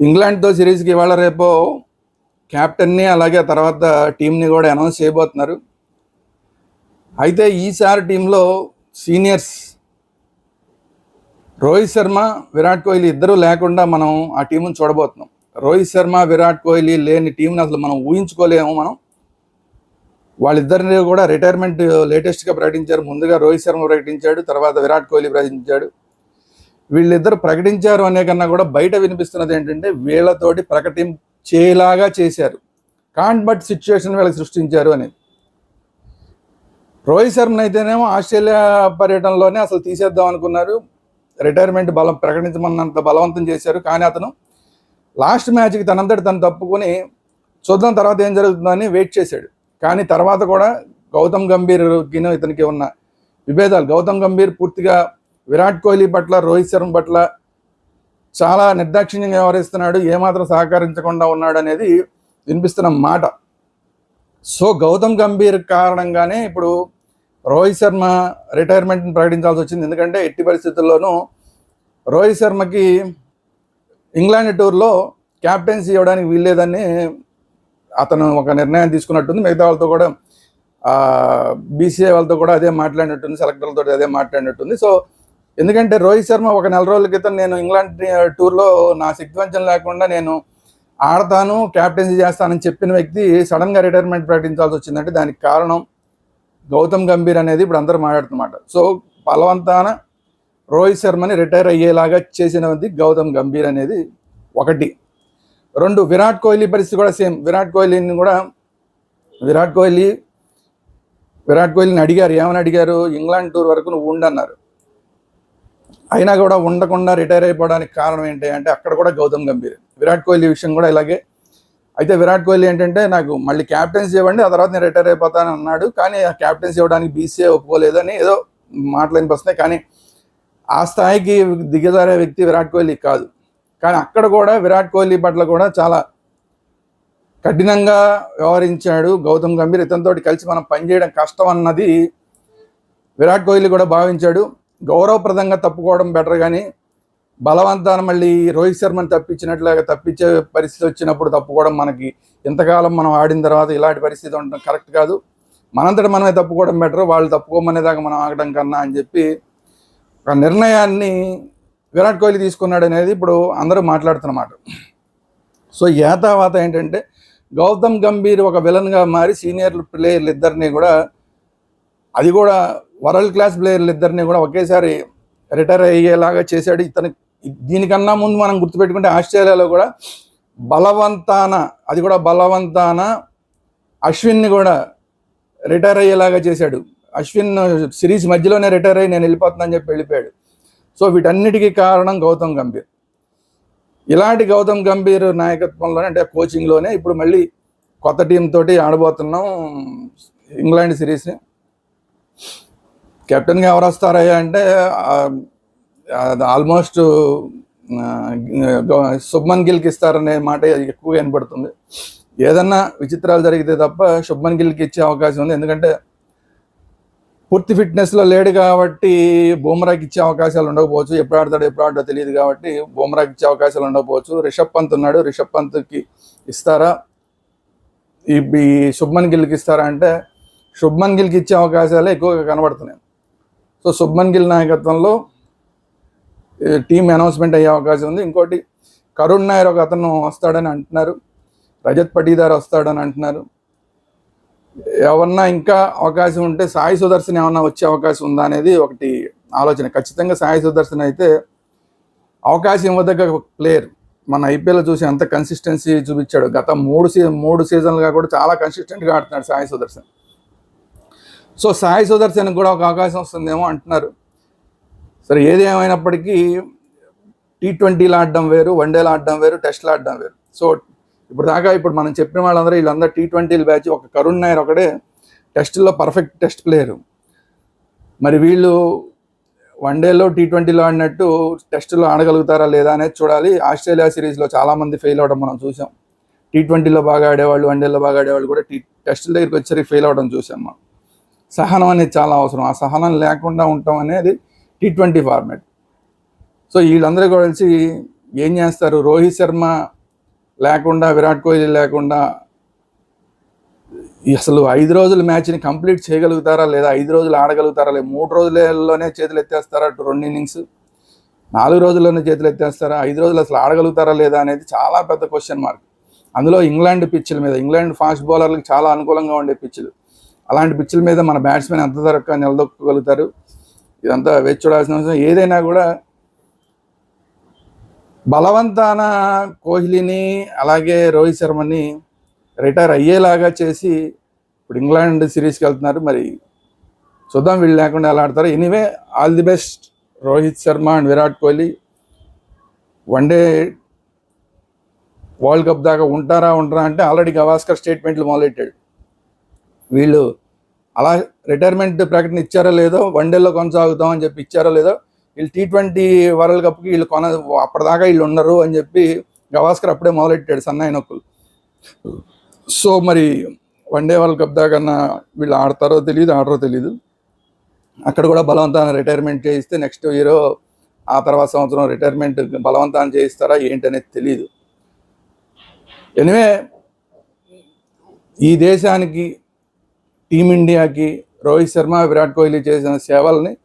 ఇంగ్లాండ్తో సిరీస్కి ఇవాళ రేపు క్యాప్టెన్ని అలాగే తర్వాత టీంని కూడా అనౌన్స్ చేయబోతున్నారు. అయితే ఈసారి టీంలో సీనియర్స్ రోహిత్ శర్మ విరాట్ కోహ్లీ ఇద్దరూ లేకుండా మనం ఆ టీంను చూడబోతున్నాం. రోహిత్ శర్మ విరాట్ కోహ్లీ లేని టీంని అసలు మనం ఊహించుకోలేము మనం. వాళ్ళిద్దరిని కూడా రిటైర్మెంట్ లేటెస్ట్గా ప్రకటించారు. ముందుగా రోహిత్ శర్మ ప్రకటించాడు తర్వాత విరాట్ కోహ్లీ ప్రకటించాడు. వీళ్ళిద్దరు ప్రకటించారు అనే కన్నా కూడా బయట వినిపిస్తున్నది ఏంటంటే వీళ్ళతోటి ప్రకటించేలాగా చేశారు. కాంట్ బట్ సిచ్యువేషన్ వీళ్ళకి సృష్టించారు అనేది. రోహిత్ శర్మను అయితేనేమో ఆస్ట్రేలియా పర్యటనలోనే అసలు తీసేద్దాం అనుకున్నారు. రిటైర్మెంట్ బలం ప్రకటించమన్నంత బలవంతం చేశారు. కానీ అతను లాస్ట్ మ్యాచ్కి తనంతటి తను తప్పుకొని చూద్దాం తర్వాత ఏం జరుగుతుందని వెయిట్ చేశాడు. కానీ తర్వాత కూడా గౌతమ్ గంభీర్కి ఇతనికి ఉన్న విభేదాలు గౌతమ్ గంభీర్ పూర్తిగా విరాట్ కోహ్లీ పట్ల రోహిత్ శర్మ పట్ల చాలా నిర్దాక్షిణ్యంగా వ్యవహరిస్తున్నాడు. ఏమాత్రం సహకరించకుండా ఉన్నాడు అనేది వినిపిస్తున్న మాట. సో గౌతమ్ గంభీర్ కారణంగానే ఇప్పుడు రోహిత్ శర్మ రిటైర్మెంట్ని ప్రకటించాల్సి వచ్చింది. ఎందుకంటే ఎట్టి పరిస్థితుల్లోనూ రోహిత్ శర్మకి ఇంగ్లాండ్ టూర్లో క్యాప్టెన్సీ ఇవ్వడానికి వీల్లేదని అతను ఒక నిర్ణయం తీసుకున్నట్టుంది. మిగతా వాళ్ళతో కూడా బీసీఐ వాళ్ళతో కూడా అదే మాట్లాడినట్టుంది సెలెక్టర్లతో అదే మాట్లాడినట్టుంది. సో ఎందుకంటే రోహిత్ శర్మ ఒక నెల రోజుల క్రితం నేను ఇంగ్లాండ్ టూర్లో నా సిగ్వంచం లేకుండా నేను ఆడతాను క్యాప్టెన్సీ చేస్తానని చెప్పిన వ్యక్తి సడన్గా రిటైర్మెంట్ ప్రకటించాల్సి వచ్చిందంటే దానికి కారణం గౌతమ్ గంభీర్ అనేది ఇప్పుడు అందరూ మాట్లాడుతున్నమాట. సో బలవంతాన రోహిత్ శర్మని రిటైర్ అయ్యేలాగా చేసినది గౌతమ్ గంభీర్ అనేది ఒకటి. రెండు విరాట్ కోహ్లీ పరిస్థితి కూడా సేమ్. విరాట్ కోహ్లీని కూడా విరాట్ కోహ్లీ విరాట్ కోహ్లీని అడిగారు ఏమని అడిగారు ఇంగ్లాండ్ టూర్ వరకు నువ్వు ఉండన్నారు అయినా కూడా ఉండకుండా రిటైర్ అయిపోవడానికి కారణం ఏంటి అంటే అక్కడ కూడా గౌతమ్ గంభీర్. విరాట్ కోహ్లీ విషయం కూడా ఇలాగే. అయితే విరాట్ కోహ్లీ ఏంటంటే నాకు మళ్ళీ క్యాప్టెన్సీ ఇవ్వండి ఆ తర్వాత నేను రిటైర్ అయిపోతాను అన్నాడు. కానీ ఆ క్యాప్టెన్సీ ఇవ్వడానికి బీసీఏ ఒప్పుకోలేదని ఏదో మాటలు వినిపిస్తున్నాయి కానీ ఆ స్థాయికి దిగజారే వ్యక్తి విరాట్ కోహ్లీ కాదు. కానీ అక్కడ కూడా విరాట్ కోహ్లీ పట్ల కూడా చాలా కఠినంగా వ్యవహరించాడు గౌతమ్ గంభీర్. ఇతనితోటి కలిసి మనం పనిచేయడం కష్టం అన్నది విరాట్ కోహ్లీ కూడా భావించాడు. గౌరవప్రదంగా తప్పుకోవడం బెటర్ కానీ బలవంతాన మళ్ళీ రోహిత్ శర్మని తప్పించినట్లుగా తప్పించే పరిస్థితి వచ్చినప్పుడు తప్పుకోవడం మనకి ఇంతకాలం మనం ఆడిన తర్వాత ఇలాంటి పరిస్థితి ఉండడం కరెక్ట్ కాదు. మనంతట మనమే తప్పుకోవడం బెటర్ వాళ్ళు తప్పుకోమనేదాకా మనం ఆగడం కన్నా అని చెప్పి ఒక నిర్ణయాన్ని విరాట్ కోహ్లీ తీసుకున్నాడు అనేది ఇప్పుడు అందరూ మాట్లాడుతున్నమాట సో యాతావాత ఏంటంటే గౌతమ్ గంభీర్ ఒక విలన్గా మారి సీనియర్ ప్లేయర్లు ఇద్దరిని కూడా అది కూడా వరల్డ్ క్లాస్ ప్లేయర్లు ఇద్దరిని కూడా ఒకేసారి రిటైర్ అయ్యేలాగా చేశాడు. ఇతను దీనికన్నా ముందు మనం గుర్తుపెట్టుకుంటే ఆస్ట్రేలియాలో కూడా బలవంతాన అది కూడా బలవంతాన అశ్విన్ని కూడా రిటైర్ అయ్యేలాగా చేశాడు. అశ్విన్ సిరీస్ మధ్యలోనే రిటైర్ అయ్యి నేను వెళ్ళిపోతున్నాను చెప్పి వెళ్ళిపోయాడు. సో వీటన్నిటికీ కారణం గౌతమ్ గంభీర్. ఇలాంటి గౌతమ్ గంభీర్ నాయకత్వంలోనే అంటే కోచింగ్లోనే ఇప్పుడు మళ్ళీ కొత్త టీం తోటి ఆడబోతున్నాం ఇంగ్లాండ్ సిరీస్ని. కెప్టెన్గా ఎవరు వస్తారయ్యా అంటే ఆల్మోస్ట్ శుభ్మన్ గిల్కి ఇస్తారనే మాట ఎక్కువగా వినపడుతుంది. ఏదన్నా విచిత్రాలు జరిగితే తప్ప శుభ్మన్ గిల్కి ఇచ్చే అవకాశం ఉంది. ఎందుకంటే పూర్తి ఫిట్నెస్లో లేడు కాబట్టి బూమ్రాకి ఇచ్చే అవకాశాలు ఉండకపోవచ్చు. ఎప్పుడు ఆడతాడో ఎప్పుడు ఆడో తెలియదు కాబట్టి బూమ్రాకి ఇచ్చే అవకాశాలు ఉండకపోవచ్చు. రిషబ్ పంత్ ఉన్నాడు. రిషబ్ పంత్కి ఇస్తారా? ఈ శుభ్మన్ గిల్కి ఇస్తారా అంటే శుభ్మన్ గిల్కి ఇచ్చే అవకాశాలే ఎక్కువగా కనబడుతున్నాయి. సో శుభ్మన్ గిల్ నాయకత్వంలో టీం అనౌన్స్మెంట్ అయ్యే అవకాశం ఉంది. ఇంకోటి కరుణ్ నాయర్ ఒక అతను వస్తాడని అంటున్నారు. రజత్ పటీదార్ వస్తాడని అంటున్నారు. ఎవరన్నా ఇంకా అవకాశం ఉంటే సాయి సుదర్శన్ ఏమన్నా వచ్చే అవకాశం ఉందా అనేది ఒకటి ఆలోచన. ఖచ్చితంగా సాయి సుదర్శన్ అయితే అవకాశం ఇవ్వదగ్గ ప్లేయర్. మన ఐపీఎల్ చూసి అంత కన్సిస్టెన్సీ చూపించాడు. గత మూడు సీ మూడు సీజన్లుగా కూడా చాలా కన్సిస్టెంట్గా ఆడుతున్నాడు సాయి సుదర్శన్. సో సాయి సుదర్శన్కి కూడా ఒక అవకాశం వస్తుందేమో అంటున్నారు. సరే ఏది ఏమైనప్పటికీ టీ ట్వంటీలు ఆడడం వేరు వన్డేలు ఆడడం వేరు టెస్ట్లు ఆడడం వేరు. సో ఇప్పుడు దాకా ఇప్పుడు మనం చెప్పిన వాళ్ళందరూ వీళ్ళందరూ టీ ట్వంటీలు బ్యాచ్ ఒక కరుణ్ నాయర్ ఒకడే టెస్ట్లో పర్ఫెక్ట్ టెస్ట్ ప్లేయరు. మరి వీళ్ళు వన్డేలో టీ ట్వంటీలో ఆడినట్టు టెస్టులో ఆడగలుగుతారా లేదా అనేది చూడాలి. ఆస్ట్రేలియా సిరీస్లో చాలామంది ఫెయిల్ అవ్వడం మనం చూసాం. టీ ట్వంటీలో బాగా ఆడేవాళ్ళు వన్డేలో బాగా ఆడేవాళ్ళు కూడా టీ టెస్టుల దగ్గరికి వచ్చి ఫెయిల్ అవ్వడం చూసాం మనం. సహనం అనేది చాలా అవసరం. ఆ సహనం లేకుండా ఉండటం అనేది టీ ట్వంటీ ఫార్మాట్ సో వీళ్ళందరూ కూడా కలిసి ఏం చేస్తారు? రోహిత్ శర్మ లేకుండా విరాట్ కోహ్లీ లేకుండా అసలు ఐదు రోజుల మ్యాచ్ని కంప్లీట్ చేయగలుగుతారా లేదా ఐదు రోజులు ఆడగలుగుతారా లేదా మూడు రోజులలోనే చేతులు ఎత్తేస్తారా? రెండు ఇన్నింగ్స్. నాలుగు రోజుల్లోనే చేతులు ఎత్తేస్తారా? ఐదు రోజులు అసలు ఆడగలుగుతారా లేదా అనేది చాలా పెద్ద క్వశ్చన్ మార్క్ అందులో ఇంగ్లాండ్ పిచ్చుల మీద ఇంగ్లాండ్ ఫాస్ట్ బౌలర్లకు చాలా అనుకూలంగా ఉండే పిచ్చులు అలాంటి పిచ్చుల మీద మన బ్యాట్స్మెన్ ఎంత ధరకు నిలదొక్కగలుగుతారు? ఇదంతా వేచి చూడాల్సిన అవసరం. ఏదైనా కూడా బలవంతాన కోహ్లీని అలాగే రోహిత్ శర్మని రిటైర్ అయ్యేలాగా చేసి ఇప్పుడు ఇంగ్లాండ్ సిరీస్కి వెళ్తున్నారు. మరి చూద్దాం వీళ్ళు లేకుండా ఎలా ఆడతారు. Anyway all the best. Rohit Sharma and Virat Kohli. One day world cup దాకా ఉంటారా ఉంటారా అంటే ఆల్రెడీ గవాస్కర్ స్టేట్మెంట్లు మొదలెట్టాడు. వీళ్ళు అలా రిటైర్మెంట్ ప్రకటన ఇచ్చారో లేదో వన్డేలో కొనసాగుతాం అని చెప్పి ఇచ్చారో లేదో వీళ్ళు టీ ట్వంటీ వరల్డ్ కప్కి వీళ్ళు కొన అప్పటిదాకా వీళ్ళు ఉండరు అని చెప్పి గవాస్కర్ అప్పుడే మొదలెట్టాడు సన్నాయి నొక్కులు సో మరి వన్డే వరల్డ్ కప్ దాకా వీళ్ళు ఆడతారో తెలియదు ఆడరో తెలియదు అక్కడ కూడా బలవంతాన్ని రిటైర్మెంట్ చేయిస్తే నెక్స్ట్ ఇయర్ ఆ తర్వాత సంవత్సరం రిటైర్మెంట్ బలవంతాన్ని చేయిస్తారా ఏంటనేది తెలియదు ఎనివే ఈ దేశానికి టీమిండియాకి రోహిత్ శర్మ విరాట్ కోహ్లీ చేసిన సేవల్ని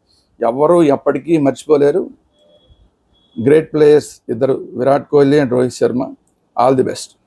ఎవ్వరూ ఎప్పటికీ మర్చిపోలేరు. గ్రేట్ ప్లేయర్స్ ఇద్దరు Virat Kohli and Rohit Sharma. All the best.